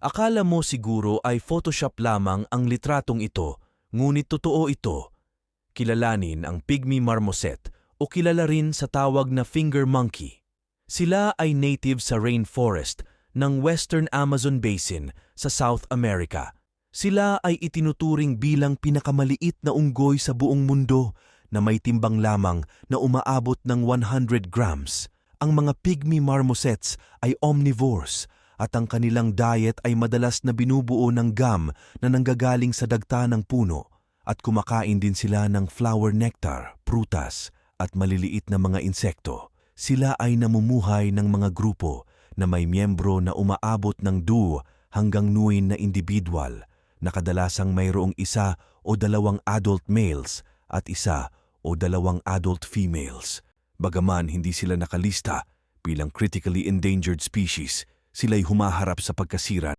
Akala mo siguro ay Photoshop lamang ang litratong ito, ngunit totoo ito. Kilalanin ang pygmy marmoset o kilala rin sa tawag na finger monkey. Sila ay native sa rainforest ng Western Amazon Basin sa South America. Sila ay itinuturing bilang pinakamaliit na unggoy sa buong mundo na may timbang lamang na umaabot ng 100 grams. Ang mga pygmy marmosets ay omnivores at ang kanilang diet ay madalas na binubuo ng gum na nanggagaling sa dagta ng puno at kumakain din sila ng flower nectar, prutas at maliliit na mga insekto. Sila ay namumuhay ng mga grupo na may miyembro na umaabot ng duo hanggang nuin na individual na kadalasang mayroong isa o dalawang adult males at isa o dalawang adult females. Bagaman hindi sila nakalista bilang critically endangered species, sila'y humaharap sa pagkasira